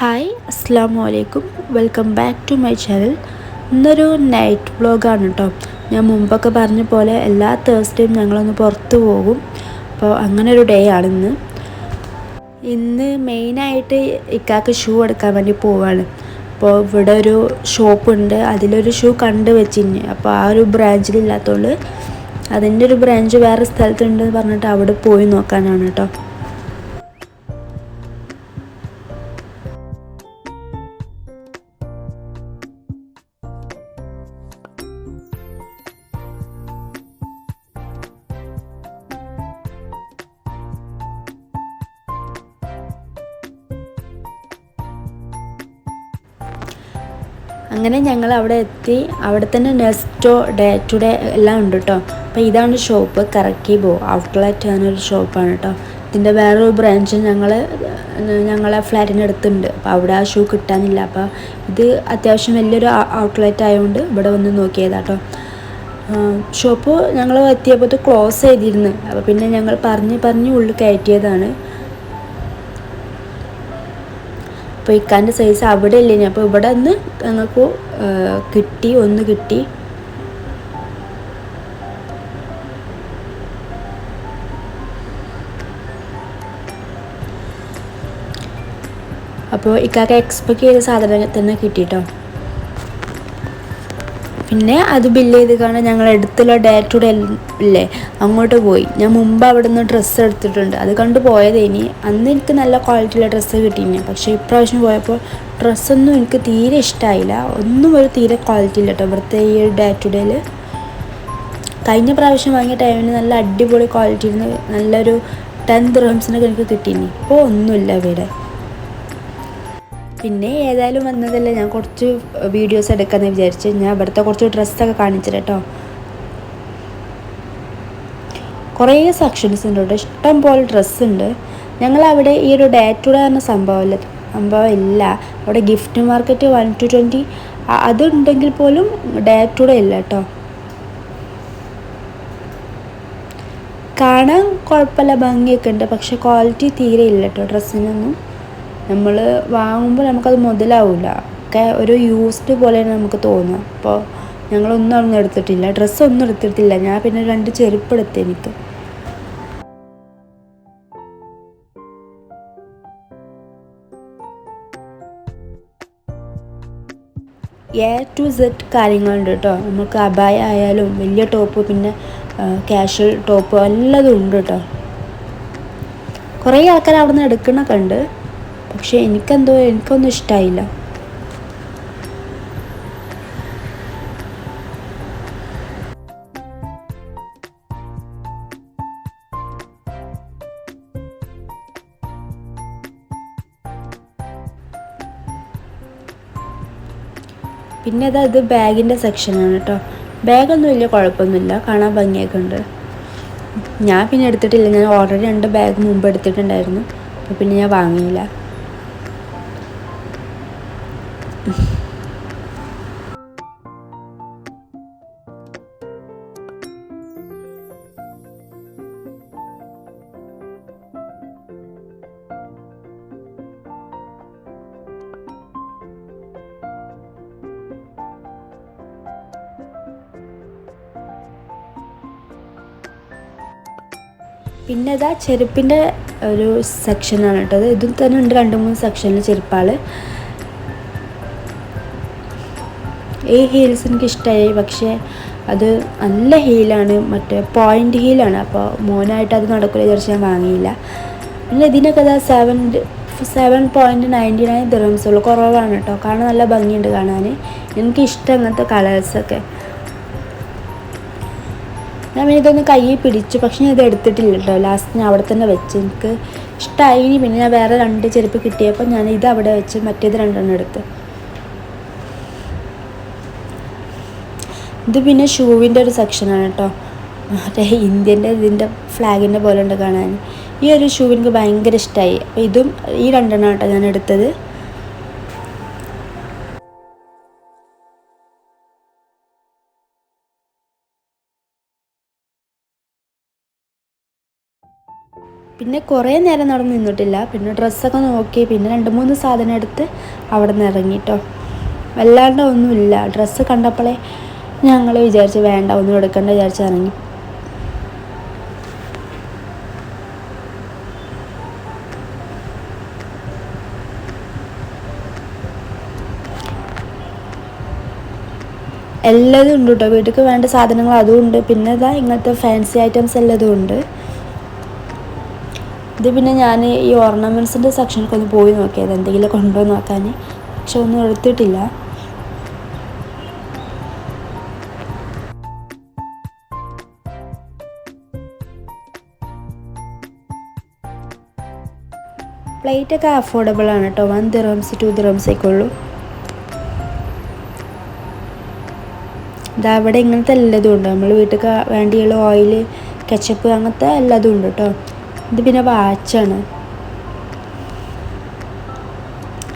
Hi അസ്സാം വലൈക്കും welcome back to my channel. ഇന്നൊരു നൈറ്റ് വ്ളോഗാണ് കേട്ടോ ഞാൻ മുമ്പൊക്കെ പറഞ്ഞ പോലെ എല്ലാ തേഴ്സ്ഡേയും ഞങ്ങളൊന്ന് പുറത്തു പോകും. അപ്പോൾ അങ്ങനെ ഒരു ഡേ ആണ് ഇന്ന്. ഇന്ന് മെയിനായിട്ട് ഇക്കാക്ക് ഷൂ എടുക്കാൻ വേണ്ടി പോവാണ്. അപ്പോൾ ഇവിടെ ഒരു ഷോപ്പ് ഉണ്ട്. അതിലൊരു ഷൂ കണ്ടു വെച്ചിന്. അപ്പോൾ ആ ഒരു ബ്രാഞ്ചിലില്ലാത്തതുകൊണ്ട് അതിന്റെ ഒരു ബ്രാഞ്ച് വേറെ സ്ഥലത്തുണ്ട് പറഞ്ഞിട്ട് അവിടെ പോയി നോക്കാനാണ് കേട്ടോ അങ്ങനെ ഞങ്ങൾ അവിടെ എത്തി. അവിടെ തന്നെ നെസ്റ്റോ ഡേ ടു ഡേ എല്ലാം ഉണ്ട് കേട്ടോ അപ്പോൾ ഇതാണ് ഷോപ്പ് കറക്കി കറക്കിബോ ഔട്ട്ലെറ്റ് എന്നൊരു ഷോപ്പാണ് കേട്ടോ ഇതിന്റെ വേറൊരു ബ്രാഞ്ച് ഞങ്ങൾ ഞങ്ങളെ ഫ്ലാറ്റിന്റെ അടുത്തുണ്ട്. അപ്പോൾ അവിടെ ആ ഷൂ കിട്ടാനില്ല. അപ്പോൾ ഇത് അത്യാവശ്യം വലിയൊരു ഔട്ട്ലെറ്റ് ആയതുകൊണ്ട് ഇവിടെ വന്ന് നോക്കിയതാട്ടോ ഷോപ്പ് ഞങ്ങൾ എത്തിയപ്പോൾ ക്ലോസ് ചെയ്തിരുന്നു. അപ്പോൾ പിന്നെ ഞങ്ങൾ പറഞ്ഞ് പറഞ്ഞ് ഉള്ളിൽ കയറ്റിയതാണ്. അപ്പോൾ ഇക്കാന്റെ സൈസ് അവിടെ ഇല്ലേനി അപ്പോൾ ഇവിടെ നിന്ന് ഞങ്ങൾക്ക് കിട്ടി ഒന്ന് കിട്ടി. അപ്പോൾ ഇക്കാക്ക് എക്സ്പെക്ട് ചെയ്ത സാധനം തന്നെ കിട്ടിട്ടോ? പിന്നെ അത് ബില്ല് ചെയ്ത് കാരണം ഞങ്ങൾ അടുത്തുള്ള ഡേ ടു ഡേ ഇല്ലേ അങ്ങോട്ട് പോയി. ഞാൻ മുമ്പ് അവിടെ നിന്ന് ഡ്രസ്സ് എടുത്തിട്ടുണ്ട്. അത് കണ്ട് പോയതേനി അന്ന് എനിക്ക് നല്ല ക്വാളിറ്റിയുള്ള ഡ്രസ്സ് കിട്ടിയിരുന്നു പക്ഷേ ഇപ്രാവശ്യം പോയപ്പോൾ ഡ്രസ്സൊന്നും എനിക്ക് തീരെ ഇഷ്ടമായില്ല ഒന്നും ഒരു തീരെ ക്വാളിറ്റി ഇല്ല കേട്ടോ ഇവിടുത്തെ ഈ ഡേ ടു ഡേയിൽ കഴിഞ്ഞ പ്രാവശ്യം വാങ്ങിയ ടൈമിന് നല്ല അടിപൊളി ക്വാളിറ്റിയിൽ ഇരുന്ന് നല്ലൊരു ടെൻ ദ്രംസിനൊക്കെ എനിക്ക് കിട്ടിയിരുന്നു ഇപ്പോൾ ഒന്നുമില്ല ഇവിടെ. പിന്നെ ഏതായാലും വന്നതല്ലേ. ഞാൻ കുറച്ച് വീഡിയോസ് എടുക്കാമെന്ന് വിചാരിച്ചു ഞാൻ ഇവിടുത്തെ കുറച്ച് ഡ്രസ്സൊക്കെ കാണിച്ചിട്ട് കേട്ടോ. കുറേ സെക്ഷൻസ് ഉണ്ട് ഇവിടെ ഇഷ്ടം പോലെ ഡ്രസ്സ് ഉണ്ട്. ഞങ്ങൾ അവിടെ ഈ ഒരു ഡേ ടു ഡേ എന്ന സംഭവമല്ല. സംഭവം ഇല്ല അവിടെ gift market one two twenty അതുണ്ടെങ്കിൽ പോലും ഡേ ടു ഡേ ഇല്ല കേട്ടോ. കാണാൻ കുഴപ്പമില്ല ഭംഗിയൊക്കെ ഉണ്ട്. പക്ഷെ ക്വാളിറ്റി തീരെ ഇല്ല കേട്ടോ ഡ്രസ്സിനൊന്നും നമ്മൾ വാങ്ങുമ്പോൾ നമുക്കത് മുതലാവില്ല ഒക്കെ ഒരു യൂസ്ഡ് പോലെയാണ് നമുക്ക് തോന്നുക. അപ്പോൾ ഞങ്ങളൊന്നും ഒന്നും എടുത്തിട്ടില്ല. ഡ്രസ്സൊന്നും എടുത്തിട്ടില്ല. ഞാൻ പിന്നെ രണ്ട് ചെരുപ്പ് എടുത്ത് എനിക്ക്. എ ടു സെഡ് കാര്യങ്ങളുണ്ട് കേട്ടോ നമുക്ക് അബായ ആയാലും വലിയ ടോപ്പ് പിന്നെ കാഷ്വൽ ടോപ്പ് എല്ലാതും ഉണ്ട് കേട്ടോ കുറേ ആൾക്കാർ അവിടെ നിന്ന് എടുക്കണൊക്കെ ഉണ്ട്. പക്ഷെ എനിക്കെന്തോ എനിക്കൊന്നും ഇഷ്ടമായില്ല പിന്നെ അത് ഇത് ബാഗിന്റെ സെക്ഷനാണ് കേട്ടോ. ബാഗൊന്നും വലിയ കുഴപ്പമൊന്നുമില്ല. കാണാൻ ഭംഗിയൊക്കെ ഉണ്ട്. ഞാൻ പിന്നെ എടുത്തിട്ടില്ല. ഞാൻ ഓൾറെഡി രണ്ട് ബാഗ് മുമ്പ് എടുത്തിട്ടുണ്ടായിരുന്നു. അപ്പോൾ പിന്നെ ഞാൻ വാങ്ങിയില്ല. പിന്നെ ഇതാ ചെരുപ്പിന്റെ ഒരു സെക്ഷനാണ് കേട്ടത് ഇതും തന്നെ ഉണ്ട് രണ്ട് മൂന്ന് സെക്ഷനിൽ ചെരുപ്പാൾ ഈ ഹീൽസ് എനിക്ക് ഇഷ്ടമായി പക്ഷേ അത് നല്ല ഹീലാണ് മറ്റേ പോയിന്റ് ഹീലാണ് അപ്പോൾ മോനായിട്ട് അത് നടക്കില്ല വിചാരിച്ച് ഞാൻ വാങ്ങിയില്ല. പിന്നെ ഇതിനൊക്കെ അതാ seven seven point ninety nine dirhams ഉള്ളൂ. കുറവാണ് കേട്ടോ കാണാൻ നല്ല ഭംഗിയുണ്ട് കാണാൻ. എനിക്ക് ഇഷ്ടം അങ്ങനത്തെ കളേഴ്സൊക്കെ ഞാൻ പിന്നെ ഇതൊന്ന് കയ്യിൽ പിടിച്ചു. പക്ഷെ ഞാൻ ഇത് എടുത്തിട്ടില്ല കേട്ടോ ലാസ്റ്റ് ഞാൻ അവിടെ തന്നെ വെച്ച്. എനിക്ക് ഇഷ്ടമായി പിന്നെ ഞാൻ വേറെ രണ്ട് ചെരുപ്പ് കിട്ടിയപ്പോൾ ഞാൻ ഇത് അവിടെ വെച്ച് മറ്റേത് രണ്ടെണ്ണം എടുത്ത്. ഇത് പിന്നെ ഷൂവിന്റെ ഒരു സെക്ഷനാണ് കേട്ടോ. മറ്റേ ഇന്ത്യന്റെ ഇതിന്റെ ഫ്ലാഗിന്റെ പോലെ ഉണ്ട് കാണാൻ. ഈ ഒരു ഷൂ എനിക്ക് ഭയങ്കര ഇഷ്ടമായി അപ്പോൾ ഇതും ഈ രണ്ടെണ്ണം കേട്ടോ ഞാൻ എടുത്തത്. പിന്നെ കുറേ നേരം നടന്ന് നിന്നിട്ടില്ല. പിന്നെ ഡ്രസ്സൊക്കെ നോക്കി. പിന്നെ രണ്ട് മൂന്ന് സാധനം എടുത്ത് അവിടെ നിന്ന് ഇറങ്ങിട്ടോ വല്ലാണ്ട് ഒന്നുമില്ല. ഡ്രസ്സ് കണ്ടപ്പോഴേ ഞങ്ങൾ വിചാരിച്ച് വേണ്ട ഒന്നും എടുക്കണ്ട വിചാരിച്ച് ഇറങ്ങി. എല്ലാതും ഉണ്ട് കേട്ടോ വീട്ടിലേക്ക് വേണ്ട സാധനങ്ങൾ അതും ഉണ്ട്. പിന്നെ ഇതാ ഇങ്ങനത്തെ ഫാൻസി ഐറ്റംസ് എല്ലാതും ഉണ്ട്. ഇത് പിന്നെ ഞാൻ ഈ ഓർണമെന്റ്സിന്റെ സെക്ഷനിലേക്ക് ഒന്ന് പോയി നോക്കിയത്. എന്തെങ്കിലും കൊണ്ടുപോയി നോക്കാൻ പക്ഷെ ഒന്നും എടുത്തിട്ടില്ല. പ്ലേറ്റൊക്കെ അഫോർഡബിൾ ആണ് കേട്ടോ വൺ ദിറംസ് ടു ദിറംസൊക്കെ ഉള്ളൂ. ഇതാ അവിടെ ഇങ്ങനത്തെ എല്ലാതും ഉണ്ട്. നമ്മൾ വീട്ടിൽ വേണ്ടിയുള്ള ഓയിൽ കെച്ചപ്പ് അങ്ങനത്തെ എല്ലാതും ഉണ്ട് കേട്ടോ ഇത് പിന്നെ വാച്ചാണ്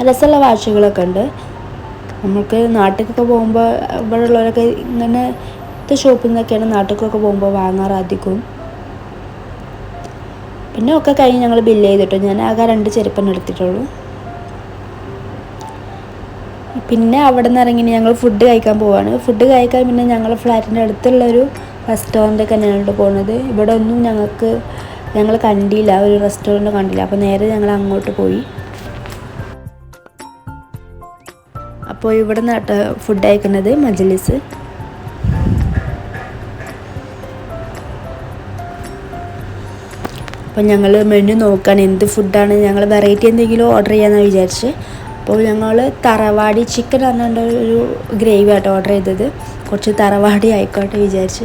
രസമുള്ള വാച്ചുകളൊക്കെ ഉണ്ട്. നമുക്ക് നാട്ടിലൊക്കെ പോകുമ്പോൾ ഇവിടെ ഉള്ളവരൊക്കെ ഇങ്ങനെ ഷോപ്പിൽ നിന്നൊക്കെയാണ് നാട്ടിലേക്കൊക്കെ പോകുമ്പോൾ വാങ്ങാറ് അധികവും. പിന്നെ ഒക്കെ കഴിഞ്ഞ് ഞങ്ങൾ ബില്ല് ചെയ്തിട്ടു. ഞാൻ ആകെ രണ്ട് ചെരുപ്പം എടുത്തിട്ടുള്ളൂ. പിന്നെ അവിടെ നിന്ന് ഇറങ്ങി ഞങ്ങൾ ഫുഡ് കഴിക്കാൻ പോവാണ്. ഫുഡ് കഴിക്കാൻ പിന്നെ ഞങ്ങൾ ഫ്ലാറ്റിന്റെ അടുത്തുള്ളൊരു റെസ്റ്റോറന്റ് ഞങ്ങൾ പോകുന്നത് ഇവിടെ ഒന്നും ഞങ്ങൾക്ക് ഞങ്ങൾ കണ്ടില്ല. ഒരു റെസ്റ്റോറന്റ് കണ്ടില്ല. അപ്പോൾ നേരെ ഞങ്ങൾ അങ്ങോട്ട് പോയി. അപ്പോൾ ഇവിടെ നിന്ന് ഫുഡ് കഴിക്കുന്നത് മജലിസ്. അപ്പോൾ ഞങ്ങൾ മെനു നോക്കാൻ എന്ത് ഫുഡാണ് ഞങ്ങൾ വെറൈറ്റി എന്തെങ്കിലും ഓർഡർ ചെയ്യാമെന്ന് വിചാരിച്ച്. അപ്പോൾ ഞങ്ങൾ തറവാടി ചിക്കൻ പറഞ്ഞുകൊണ്ട് ഒരു ഗ്രേവി ആട്ടോ ഓർഡർ ചെയ്തത്. കുറച്ച് തറവാടി ആയിക്കോട്ടെ വിചാരിച്ച്.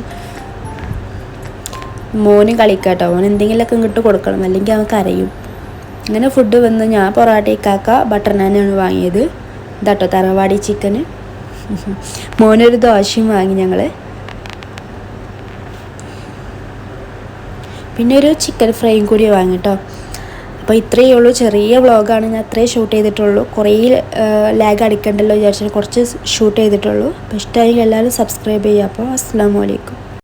മോന് കളിക്കാട്ടോ. മോൻ എന്തെങ്കിലുമൊക്കെ ഇങ്ങോട്ട് കൊടുക്കണം. അല്ലെങ്കിൽ അവൻ കരയും. അങ്ങനെ ഫുഡ് വന്ന് ഞാൻ പൊറാട്ടയ്ക്കാക്ക ബട്ടർ നാനാണ് വാങ്ങിയത്. ഇതാട്ടോ തറവാടി ചിക്കന് മോനൊരു ദോശയും വാങ്ങി ഞങ്ങൾ പിന്നെ ഒരു ചിക്കൻ ഫ്രൈയും കൂടി വാങ്ങി വാങ്ങിട്ടോ. അപ്പോൾ ഇത്രയേ ഉള്ളൂ. ചെറിയ വ്ളോഗാണ് ഞാൻ അത്രയും ഷൂട്ട് ചെയ്തിട്ടുള്ളൂ. കുറേ ലാഗ് അടിക്കണ്ടല്ലോ വിചാരിച്ചിട്ട് കുറച്ച് ഷൂട്ട് ചെയ്തിട്ടുള്ളൂ. അപ്പോൾ ഇഷ്ടമായെങ്കിൽ എല്ലാവരും സബ്സ്ക്രൈബ് ചെയ്യുക. അപ്പോൾ അസ്സാം വലൈക്കും